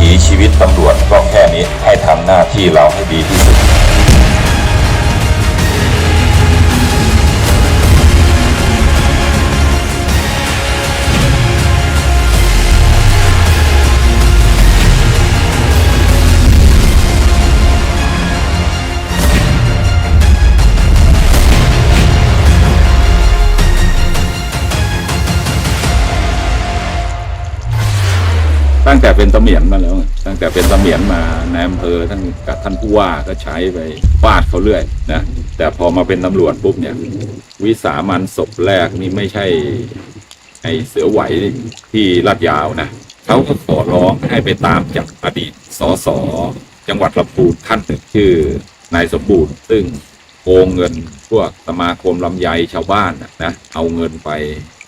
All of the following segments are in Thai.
ถีชีวิตตำรวจก็แค่นี้ให้ทำหน้าที่เราให้ดีที่สุด ตั้งแต่เป็นเสมียนมาแล้ว ตั้งแต่เป็นเสมียนมาในอำเภอท่านกับท่านผู้ว่าก็ใช้ไปฟาดเขาเรื่อยนะแต่พอมาเป็นตำรวจปุ๊บเนี่ย วิสามันศพแรกนี่ไม่ใช่ไอเสือไหวที่ลาดยาวนะเขาก็ขอร้องให้ไปตามจับอดีตสสจังหวัดลำพูนท่านหนึ่งชื่อนายสมบูรณ์ ซึ่งโกงเงินพวกสมาคมลำไยชาวบ้านนะเอาเงินไป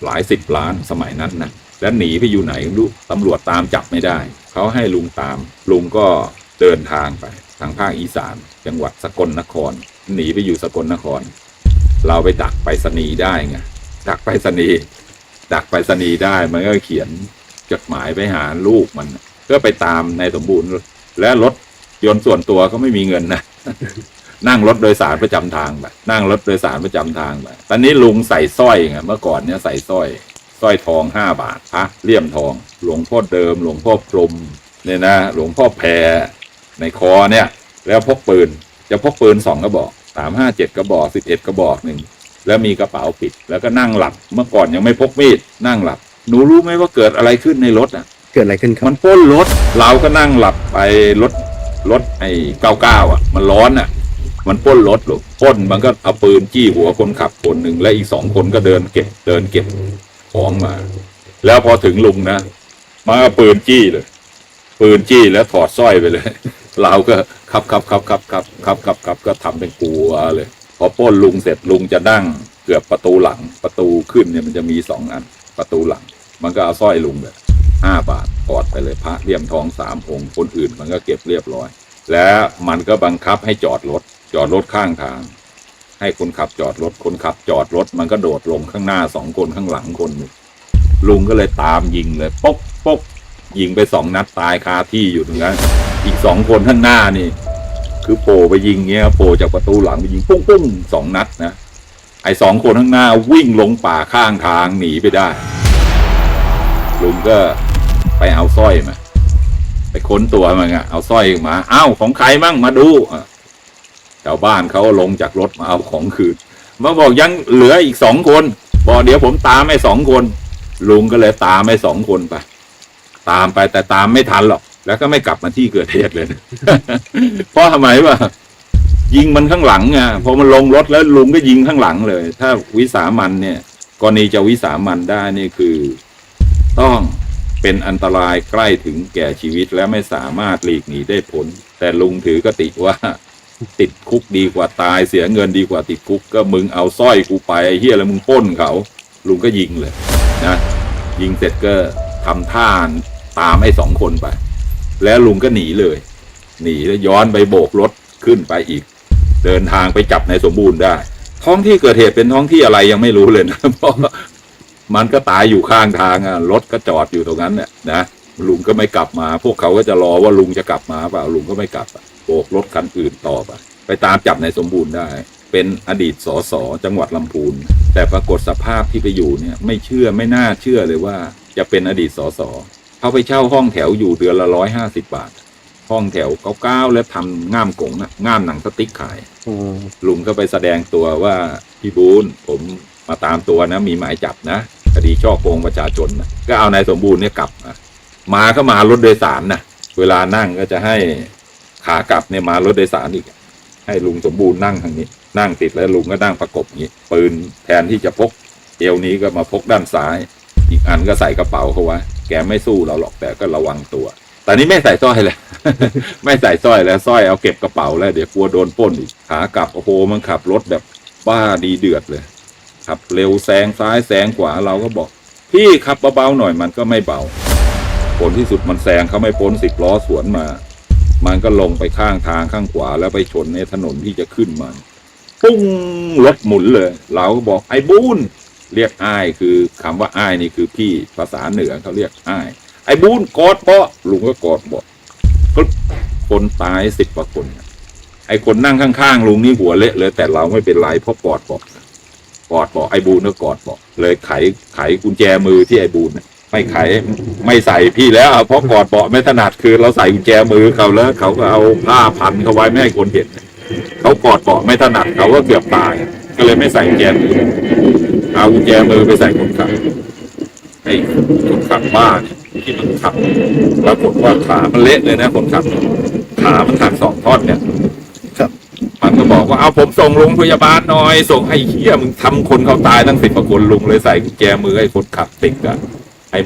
หลายสิบล้านสมัยนั้นนะ แล้วหนีไปอยู่ไหนไม่รู้ตำรวจตามจับไม่ได้ เขาให้ลุงตาม ลุงก็เดินทางไป ทางภาคอีสาน จังหวัดสกลนคร หนีไปอยู่สกลนคร เราไปดักไปรษณีได้ไงดักไปรษณีดักไปรษณีได้มันก็เขียนจดหมายไปหาลูกมันเพื่อไปตามนายสมบูรณ์ และรถยนต์ส่วนตัวก็ไม่มีเงินนะนั่งรถโดยสารประจำทางไปนั่งรถโดยสารประจำทางไปตอนนี้ลุงใส่สร้อยไงเมื่อก่อนเนี่ยใส่สร้อย สร้อยทองห้าบาทพระเลี่ยมทอง หลวงพ่อเดิม หลวงพ่อพรหมเนี่ยนะ หลวงพ่อแพรในคอเนี่ย แล้วพกปืน จะพกปืนสองกระบอกสามห้าเจ็ดกระบอกสิบเอ็ดกระบอกหนึ่งแล้วมีกระเป๋าปิด แล้วก็นั่งหลับเมื่อก่อนยังไม่พกมีดนั่งหลับ หนูรู้ไหมว่าเกิดอะไรขึ้นในรถอะ เกิดอะไรขึ้นครับ มันปล้นรถ เราก็นั่งหลับไปรถรถไอ้เก้าเก้าอะ มันร้อนอะ มันปล้นรถหรอกปล้นมันก็เอาปืนจี้หัวคนขับคนหนึ่งและอีกสองคนก็เดินเก็บเดินเก็บ ของมา แล้วพอถึงลุงนะมันก็ปืนจี้เลย ปืนจี้แล้วถอดสร้อยไปเลย เราก็ขับขับขับขับขับขับขับขับก็ทำเป็นกลัวเลย พอป้นลุงเสร็จลุงจะนั่งเกือบประตูหลังประตูขึ้นเนี่ยมันจะมีสองอัน ประตูหลัง มันก็เอาสร้อยลุงแบบห้าบาทกอดไปเลยพระเลี่ยมทองสามองค์คนอื่นมันก็เก็บเรียบร้อย แล้วมันก็บังคับให้จอดรถจอดรถข้างทาง ให้คนขับจอดรถ คนขับจอดรถ มันก็โดดลงข้างหน้าสองคนข้างหลังคนหนึ่งลุงก็เลยตามยิงเลยป๊กป๊กยิงไปสองนัดตายคาที่อยู่ตรงนั้น อีกสองคนข้างหน้านี่ คือโผล่ไปยิงเงี้ยโผล่จากประตูหลังไปยิงปุ้งปุ้งสองนัดนะไอ้สองคนข้างหน้าวิ่งลงป่าข้างทางหนีไปได้ ลุงก็ไปเอาสร้อยมา ไปค้นตัวมันอะเอาสร้อยมาอ้าวของใครมั่งมาดูอะ ชาวบ้านเขาลงจากรถมาเอาของคืนมาบอกยังเหลืออีกสองคนบอกเดี๋ยวผมตามไอ้สองคนลุงก็เลยตามไอ้สองคนไปตามไปแต่ตามไม่ทันหรอก แล้วก็ไม่กลับมาที่เกิดเหตุเลยนะเพราะทำไมวะยิงมันข้างหลังไงพอมันลงรถแล้วลุงก็ยิงข้างหลังเลย ถ้าวิสามันเนี่ยกรณีจะวิสามันได้นี่คือ ต้องเป็นอันตรายใกล้ถึงแก่ชีวิตและไม่สามารถหลีกหนีได้พ้นแต่ลุงถือกติว่า ติดคุกดีกว่าตายเสียเงินดีกว่าติดคุก ก็มึงเอาสร้อยกูไปไอ้เฮียแล้วมึงป้นเขา ลุงก็ยิงเลยนะยิงเสร็จก็ทำท่าตามไอ้สองคนไป แล้วลุงก็หนีเลย หนีแล้วย้อนไปโบกรถขึ้นไปอีก เดินทางไปจับในายสมบูรณ์ได้ ท้องที่เกิดเหตุเป็นท้องที่อะไรยังไม่รู้เลยนะเพราะมันก็ตายอยู่ข้างทางอะรถก็จอดอยู่ตรงนั้นเนี่ยนะลุงก็ไม่กลับมา พวกเขาก็จะรอว่าลุงจะกลับมาเปล่าลุงก็ไม่กลับอะ โบกรถคันอื่นต่อไปไปตามจับในายสมบูรณ์ได้ เป็นอดีตสสจังหวัดลำพูน แต่ปรากฏสภาพที่ไปอยู่เนี่ยไม่เชื่อไม่น่าเชื่อเลยว่า จะเป็นอดีตสสเขาไปเช่าห้องแถวอยู่เดือนละร้อยห้าสิบบาท ห้องแถวเก้าๆแล้วทำง่ามกงอะง่ามหนังสติ๊กขายอืมลุงก็ไปแสดงตัวว่าพี่บูนผมมาตามตัวนะ มีหมายจับนะคดีช่อโกงประชาชนนะก็เอานายสมบูรณ์เนี่ยกลับมามาก็มารถโดยสารนะเวลานั่งก็จะให้ ขากลับเนี่ยมารถโดยสารอีก ให้ลุงสมบูรณ์นั่งทางนี้ นั่งติดแล้วลุงก็นั่งประกบอย่างนี้ปืนแทนที่จะพกเอวนี้ก็มาพกด้านซ้าย อีกอันก็ใส่กระเป๋าเขาไว้แกไม่สู้เราหรอกแต่ก็ระวังตัวแต่นี้ไม่ใส่สร้อยเลยไม่ใส่สร้อยแล้วสร้อยเอาเก็บกระเป๋าแล้วเดี๋ยวกลัวโดนป้นอีกขากลับโอ้โหมันขับรถแบบบ้าดีเดือดเลยขับเร็วแซงซ้ายแซงขวาเราก็บอก พี่ขับเบาๆหน่อยมันก็ไม่เบา ผลที่สุดมันแซงเขาไม่พ้นสิบล้อสวนมา มันก็ลงไปข้างทางข้างขวาแล้วไปชนในถนนที่จะขึ้นมันปุ้งรถหมุนเลย เราก็บอกไอ้บูนเรียกอ้ายคือคำว่าอ้ายนี่คือพี่ภาษาเหนือเขาเรียกอ้าย ไอ้บูนกอดเปาะลุงก็กอดบอกก็คนตายสิบกว่าคนไอ้คนนั่งข้างๆลุงนี่หัวเละเลย แต่เราไม่เป็นไรเพราะกอดบอกกอดบอกไอ้บูนก็กอดบอกเลยไขไขกุญแจมือที่ไอ้บูนน่ะ ไม่ไขไม่ใส่พี่แล้วเพราะกอดเบาะไม่ถนัดคือเราใส่กุญแจมือเขาแล้ว เขาก็เอาผ้าพันเขาไว้ไม่ให้คนเห็นเขากอดเบาะไม่ถนัดเขาก็เกือบตาย ก็เลยไม่ใส่กุญแจมือเอากุญแจมือไปใส่คนขับไอ้คนขับบ้าเนี่ยที่มันขับปรากฏว่าขามันเละเลยนะคนขับขามันหักสองท่อนเนี่ยครับมันก็บอกว่าเอาผมส่งโรงพยาบาลหน่อย ส่งไอ้เหี้ยมึงทำคนเขาตายตั้งสิบกว่าคนลุงเลยใส่กุญแจมือให้คนขับติดอะ ไอ้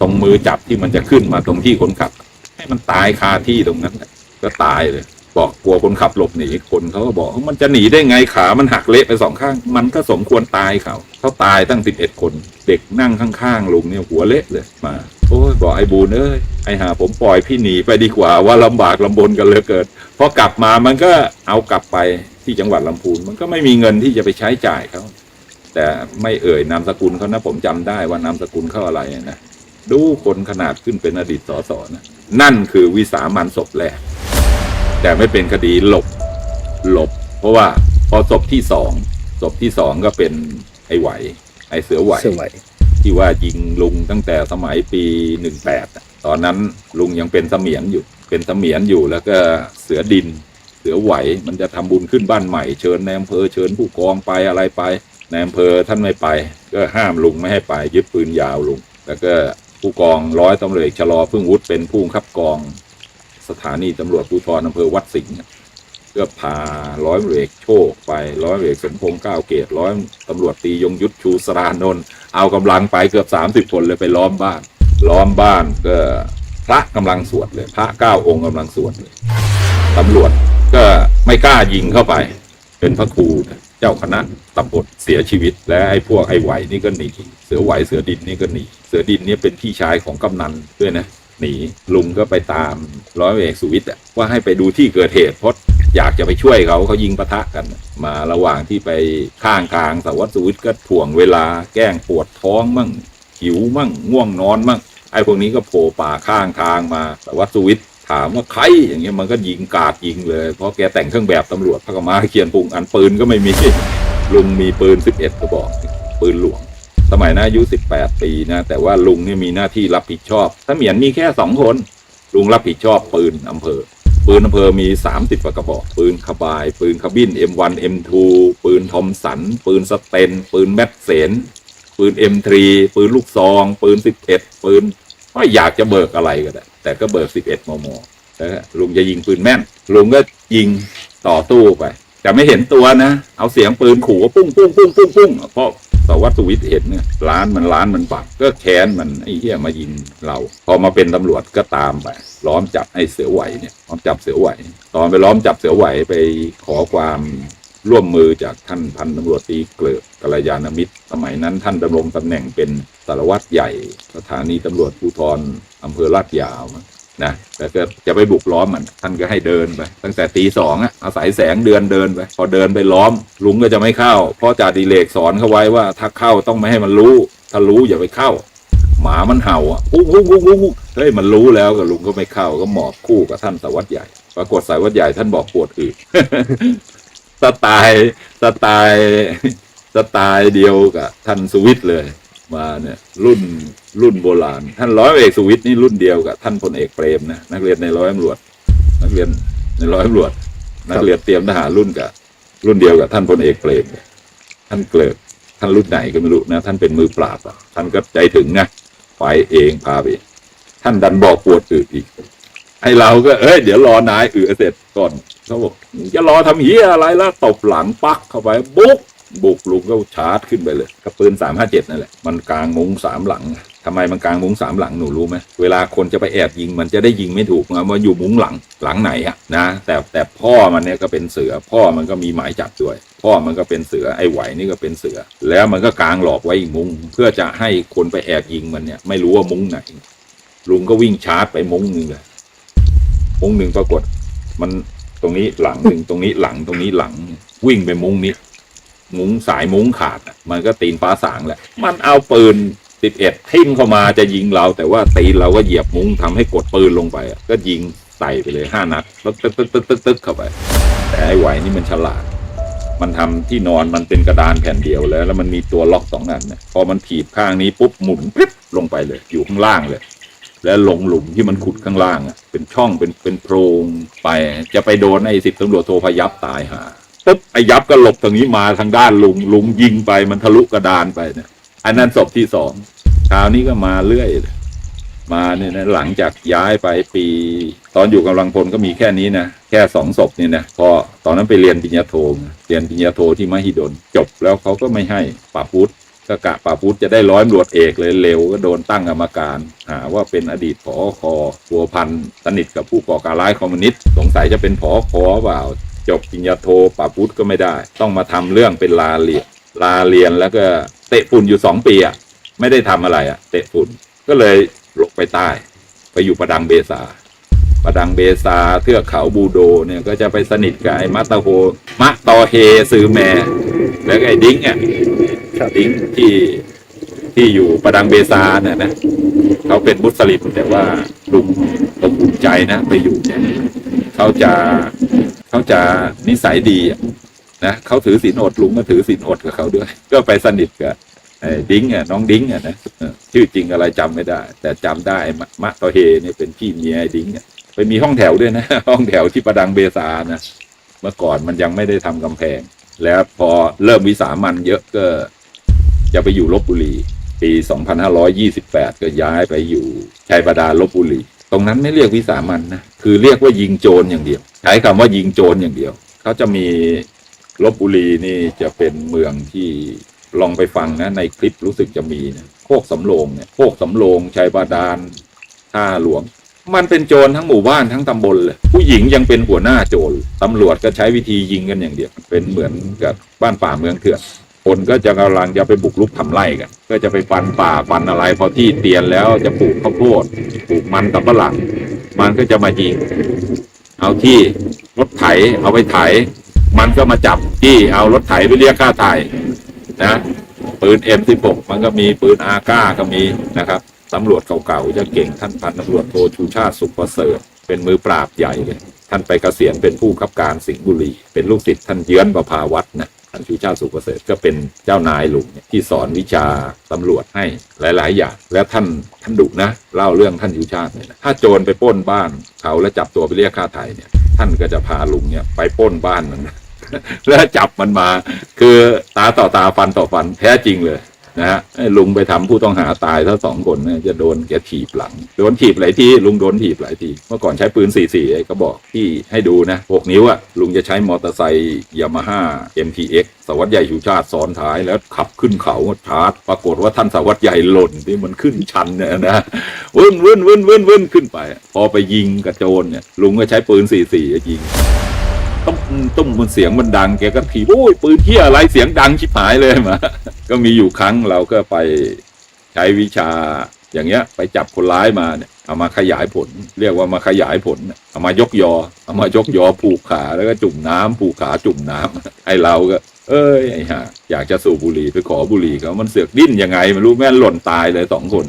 ตรงมือจับที่มันจะขึ้นมาตรงที่คนขับ ให้มันตายคาที่ตรงนั้นก็ตายเลย บอกกลัวคนขับหลบหนีคนเขาก็บอกมันจะหนีได้ไงขามันหักเละไปสองข้าง มันก็สมควรตายเขาเขาตายตั้งสิบเอ็ดคน เด็กนั่งข้างๆลุงเนี่ยหัวเละเลยมาโอ้ยบอกไอ้บูนเอ้ยไอ้หาผมปล่อยพี่หนีไปดีกว่าว่าลำบากลำบนกันเหลยเกิดพอกลับมามันก็เอากลับไปที่จังหวัดลำพูนมันก็ไม่มีเงินที่จะไปใช้จ่ายเขา แต่ไม่เอ่ยนามสกุลเขานะผมจำได้ว่านามสกุลเขาอะไรนะดูคนขนาดขึ้นเป็นอดีตสสนะนั่นคือวิสามันศพแรก แต่ไม่เป็นคดีหลบหลบ เพราะว่าพอศพที่สองศพที่สองก็เป็นไอ้ไหว ไอ้เสือไหวเสื้อไหวที่ว่ายิงลุงตั้งแต่สมัยปีหนึ่งแปดตอนนั้นลุงยังเป็นเสมียนอยู่ เป็นเสมียนอยู่แล้วก็เสือดิน เสือไหวมันจะทำบุญขึ้นบ้านใหม่เชิญในอำเภอเชิญผู้กองไปอะไรไป ในอำเภอท่านไม่ไป ก็ห้ามลุงไม่ให้ไปยึดปืนยาวลุงแล้วก็ผู้กองร้อยตำรวจเอกชะลอพึ่งวุฒิเป็นผู้บังคับกอง สถานีตำรวจภูธรอำเภอวัดสิงห์ก็พาร้อยตำรวจเอกโชคไปร้อยตำรวจเอกสมพงษ์ก้าวเกตร้อยตำรวจตียงยุทธชูสรานนท์เอากำลังไปเกือบสามสิบคนเลยไปล้อมบ้าน ล้อมบ้านก็พระกำลังสวดเลย พระเก้าองค์กำลังสวดเลยตำรวจก็ไม่กล้ายิงเข้าไป เป็นพระครู เจ้าคณะตำบลเสียชีวิต และไอ้พวกไอ้ไหวนี่ก็หนีเสือไหวเสือดินนี่ก็หนีเสือดินเนี่ยเป็นพี่ชายของกำนันด้วยนะหนีลุงก็ไปตามร้อยเอกสุวิทย์อะว่าให้ไปดูที่เกิดเหตุเพราะอยากจะไปช่วยเขาเขายิงปะทะกัน มาระหว่างที่ไปข้างกลางสารวัตรสุวิทย์ก็ถ่วงเวลาแกล้งปวดท้องมั่งหิวมั่งง่วงนอนมั่งไอ้พวกนี้ก็โผล่ป่าข้างทางมาสารวัตรสุวิทย์ ถามว่าใครอย่างเงี้ยมันก็ยิงกาดยิงเลย เพราะแกแต่งเครื่องแบบตำรวจพระกมาเขียนปุงอันปืนก็ไม่มีลุงมีปืนสิบเอ็ดกระบอกปืนหลวง สมัยนั้นอายุ 18 ปีนะ แต่ว่าลุงเนี่ยมีหน้าที่รับผิดชอบถ้าเสมียนมีแค่สองคน ลุงรับผิดชอบปืนอำเภอ ปืนอำเภอมี 30กว่ากระบอก ปืนขบาย ปืนคาบิน M1 M2 ปืนทอมสัน ปืนสเตน ปืนแมกเซนปืน M3 ปืนลูกซอง ปืน 11 ปืนก็อยากจะเบิกอะไรก็ได้ แต่ก็เบิก11มมแล้วลุงจะยิงปืนแม่น ลุงก็ยิงต่อตู้ไป แต่ไม่เห็นตัวนะ เอาเสียงปืนขู่ว่าปุ้งปุ้งปุ้งปุ้งปุ้งเพราะสวัตรสุวิทย์เห็นเนี่ยร้านมันร้านมันบักก็แค้นมันไอ้เหี้ยมายิงเรา พอมาเป็นตำรวจก็ตามไปล้อมจับไอ้เสือไหวเนี่ยล้อมจับเสือไหว ตอนไปล้อมจับเสือไหวไปขอความ ร่วมมือจากท่านพันตำรวจตีเกลิกกัลยาณมิตร สมัยนั้นท่านดำรงตำแหน่งเป็นสารวัตรใหญ่ สถานีตำรวจภูธรอำเภอลาดยาวนะแต่ก็จะไปบุกล้อมมันท่านก็ให้เดินไป ตั้งแต่ตีสองอะอาศัยแสงเดือนเดินไปพอเดินไปล้อม ลุงก็จะไม่เข้า เพราะจ่าดิเลกสอนเขาไว้ว่า ถ้าเข้าต้องไม่ให้มันรู้ ถ้ารู้อย่าไปเข้า หมามันเห่าอะอู้อู้อู้อู้อู้เฮ้ยมันรู้แล้วก็ลุงก็ไม่เข้าก็หมอบคู่กับท่านสารวัตรใหญ่ ปรากฏสารวัตรใหญ่ท่านบอกปวดอึ สไตล์สไตล์สไตล์เดียวกับท่านสุวิทย์เลย มาเนี่ยรุ่นรุ่นโบราณ ท่านร้อยเอกสุวิทย์นี่รุ่นเดียวกับท่านพลเอกเปรมนะนักเรียนในร้อยตำรวจ นักเรียนในร้อยตำรวจ นักเรียนเตรียมทหารรุ่นกับรุ่นเดียวกับท่านพลเอกเปรมท่านเกลิกท่านรุ่นไหนก็ไม่รู้นะ ท่านเป็นมือปราบอะท่านก็ใจถึงนะไปเองพาไปท่านดันบอกปวดอึอีกไอเราก็เอ้ยเดี๋ยวรอนายอึเสร็จก่อน เขาบอกจะรอทำเฮียอะไรแล้วตบหลังปักเข้าไปบุ๊กบุกลุงก็ชาร์จขึ้นไปเลยกับปืนสามห้าเจ็ดนั่นแหละมันกลางมุ้งสามหลังทำไมมันกลางมุ้งสามหลังหนูรู้ไหมเวลาคนจะไปแอบยิงมันจะได้ยิงไม่ถูกนะว่าอยู่มุ้งหลังหลังไหนอะนะ แต่แต่พ่อมันเนี่ยก็เป็นเสือ พ่อมันก็มีหมายจับด้วย พ่อมันก็เป็นเสือไอ้ไหวนี่ก็เป็นเสือ แล้วมันก็กลางหลอกไว้อีกมุ้งเพื่อจะให้คนไปแอบยิงมันเนี่ย ไม่รู้ว่ามุ้งไหน ลุงก็วิ่งชาร์จไปมุ้งหนึ่งเลยมุ้งหนึ่งปรากฏมัน ตรงนี้หลังหนึ่งตรงนี้หลังตรงนี้หลัง วิ่งไปมุ้งนี้ มุ้งสายมุ้งขาดอะมันก็ตีนฟ้าสางแหละ มันเอาปืนสิบเอ็ดทิ่มเข้ามาจะยิงเรา แต่ว่าตีนเราก็เหยียบมุ้งทำให้กดปืนลงไปอะก็ยิงใส่ไปเลยห้านัดแล้วตึ๊กตึ๊กตึ๊กตึ๊กตึ๊กเข้าไป แต่ไอ้ไหวนี่มันฉลาด มันทำที่นอนมันเป็นกระดานแผ่นเดียวแล้ว แล้วมันมีตัวล็อกสองอันเนี่ยพอมันถีบข้างนี้ปุ๊บหมุนปิ๊บลงไปเลย อยู่ข้างล่างเลย แล้วลงหลุมที่มันขุดข้างล่างอะเป็นช่องเป็นเป็นโพรงไป จะไปโดนไอ้สิบตำรวจโทพยับตายหาปุ๊บไอ้ยับก็หลบทางนี้มาทางด้านลุงลุงยิงไปมันทะลุกระดานไปเนี่ยอันนั้นศพที่สองคราวนี้ก็มาเรื่อยเลยมาเนี่ยนะหลังจากย้ายไปปี ตอนอยู่กำลังพลก็มีแค่นี้นะแค่สองศพนี่นะพอตอนนั้นไปเรียนปริญญาโทเรียนปริญญาโทที่มหิดลจบแล้วเขาก็ไม่ให้ป่าพุทธ ก็กะป่าพุทธจะได้ร้อยตำรวจเอกเลยเร็วก็โดนตั้งกรรมการหาว่าเป็นอดีตผอคอพัวพันสนิทกับผู้ก่อการร้ายคอมมิวนิสต์สงสัยจะเป็นผอคอเปล่า จบปริญญาโทป่าพุทธก็ไม่ได้ ต้องมาทำเรื่องเป็นลาเรียนลาเรียนแล้วก็เตะฝุ่นอยู่สองปีอะไม่ได้ทำอะไรอะ เตะฝุ่นก็เลยลงไปใต้ ไปอยู่ประดังเบซาประดังเบซาเทือกเขาบูโดเนี่ยก็จะไปสนิทกับไอ้มัตตโฮมะตอเฮซือแมแล้วก็ไอ้ดิ้งอะ ดิ้งที่ที่อยู่ประดังเบซาเนี่ยนะเขาเป็นมุสลิมแต่ว่าลุงอบอุ่นใจนะไปอยู่เนี่ยเขาจะเขาจะนิสัยดีนะเขาถือศีลอดลุงก็ถือศีลอดกับเขาด้วย ก็ไปสนิทกับไอ้ดิ้งอะน้องดิ้งอะนะชื่อจริงอะไรจำไม่ได้ แต่จำได้มะมะตอเฮเนี่ยเป็นพี่เมียไอ้ดิ้งอะไปมีห้องแถวด้วยนะ ห้องแถวที่ประดังเบซานะเมื่อก่อนมันยังไม่ได้ทำกำแพง แล้วพอเริ่มวิสามันเยอะก็ จะไปอยู่ลบบุรี ปี 2528 ก็ย้ายไปอยู่ชัยบาดาลลบบุรี ตรงนั้นไม่เรียกวิสามันนะ คือเรียกว่ายิงโจรอย่างเดียว ใช้คำว่ายิงโจรอย่างเดียว เขาจะมีลบบุรีนี่จะเป็นเมืองที่ลองไปฟังนะ ในคลิปรู้สึกจะมีนะโคกสำโรงเนี่ยโคกสำโรงชัยบาดาลท่าหลวง มันเป็นโจรทั้งหมู่บ้านทั้งตำบลเลย ผู้หญิงยังเป็นหัวหน้าโจรตำรวจก็ใช้วิธียิงกันอย่างเดียว เป็นเหมือนกับบ้านป่าเมืองเถื่อน คนก็จะกำลังจะไปบุกรุกทำไร่กัน ก็จะไปฟันป่าฟันอะไร พอที่เตียนแล้วจะปลูกข้าวโพดปลูกมันตำปะหลังมันก็จะมายิง เอาที่รถไถเอาไปไถ มันก็มาจับที่เอารถไถไปเรียกค่าไถนะปืน M16 มันก็มีปืนอาก้าก็มีนะครับตำรวจเก่าๆจะเก่งท่านพันตำรวจโทชูชาติสุขประเสริฐเป็นมือปราบใหญ่เลยท่านไปเกษียณเป็นผู้ขับการสิงห์บุรี เป็นลูกศิษย์ท่านเยื้อนประภาวัฒน์นะ ท่านชูชาติสุขประเสริฐก็เป็นเจ้านายหลุงเนี่ยที่สอนวิชาตำรวจให้หลาย ๆ อย่าง แล้วท่านท่านดุนะเล่าเรื่องท่านชูชาติเนี่ยนะถ้าโจรไปป้นบ้านเขาแล้วจับตัวไปเรียกค่าไถ่เนี่ย ท่านก็จะพาลุงเนี่ยไปป้นบ้านมันแล้วจับมันมา คือตาต่อตาฟันต่อฟันแท้จริงเลย นะฮะไอ้ลุงไปทำผู้ต้องหาตายทั้งสองคนเนี่ยจะโดนแกถีบหลัง โดนถีบหลายทีลุงโดนถีบหลายทีเมื่อก่อนใช้ปืน44ไอ้ก็บอกที่ให้ดูนะหกนิ้วอะลุงจะใช้มอเตอร์ไซค์ยามาฮ่า MTX สวัสดิ์ใหญ่ชูชาติซ้อนท้ายแล้วขับขึ้นเขาชาร์จปรากฏว่าท่านสวัสดิ์ใหญ่หล่นที่มันขึ้นชันเนี่ยนะวึ่นวึ่นวึ่นวึ่นวึ่นขึ้นไป พอไปยิงกระโจนเนี่ยลุงก็ใช้ปืน44ยิง ตุ้มตุ้มมันเสียงมันดังแกก็ถีบโอ้ยปืนเที่ยอะไรเสียงดังชิบหายเลยมาก็มีอยู่ครั้งเราก็ไปใช้วิชาอย่างเงี้ย ไปจับคนร้ายมาเนี่ยเอามาขยายผล เรียกว่ามาขยายผลเอามายกยอเอามายกยอผูกขาแล้วก็จุ่มน้ำผูกขาจุ่มน้ำไอ้เราก็ เอ้ยไอ้ห่าอยากจะสูบบุหรี่ไปขอบุหรี่เขามันเสือกดิ้นยังไงไม่รู้แม่หล่นตายเลยสองคน